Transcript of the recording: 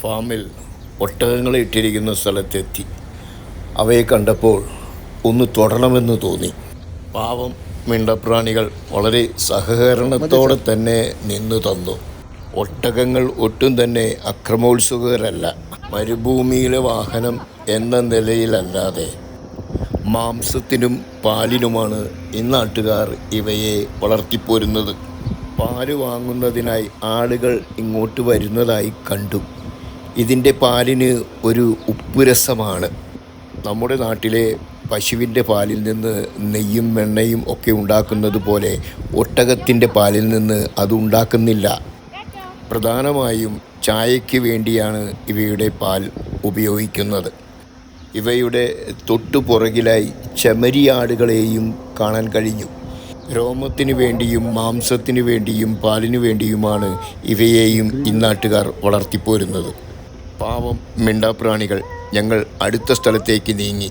ഫാമിൽ ഒട്ടകങ്ങളെ ഇട്ടിരിക്കുന്ന സ്ഥലത്തെത്തി. അവയെ കണ്ടപ്പോൾ ഒന്ന് തൊടണമെന്ന് തോന്നി. പാവം മിണ്ടപ്രാണികൾ വളരെ സഹകരണത്തോടെ തന്നെ നിന്നു തന്നു. ഒട്ടകങ്ങൾ ഒട്ടും തന്നെ അക്രമോത്സുകരല്ല. മരുഭൂമിയിലെ വാഹനം എന്ന നിലയിലല്ലാതെ മാംസത്തിനും പാലിനുമാണ് ഇന്നാട്ടുകാർ ഇവയെ വളർത്തിപ്പോരുന്നത്. പാൽ വാങ്ങുന്നതിനായി ആളുകൾ ഇങ്ങോട്ട് വരുന്നതായി കണ്ടു. ഇതിന്റെ പാലിന് ഒരു ഉപ്പുരസമാണ്. നമ്മുടെ നാട്ടിലെ പശുവിന്റെ പാലിൽ നിന്ന് നെയ്യും വെണ്ണയും ഒക്കെ ഉണ്ടാക്കുന്നത് പോലെ ഒട്ടകത്തിന്റെ പാലിൽ നിന്ന് അതുണ്ടാക്കുന്നില്ല പ്രധാനമായും ചായയ്ക്ക് വേണ്ടിയാണ് ഇവയുടെ പാൽ ഉപയോഗിക്കുന്നത്. ഇവയുടെ തൊട്ടു പുറകിലായി ചെമരിയാടുകളെയും കാണാൻ കഴിഞ്ഞു. രോമത്തിനു വേണ്ടിയും മാംസത്തിനു വേണ്ടിയും പാലിനു വേണ്ടിയുമാണ് ഇവയെയും ഇന്നാട്ടുകാർ വളർത്തിപ്പോരുന്നത്. പാവം മിണ്ടാപ്രാണികൾ ഞങ്ങൾ അടുത്ത സ്ഥലത്തേക്ക് നീങ്ങി.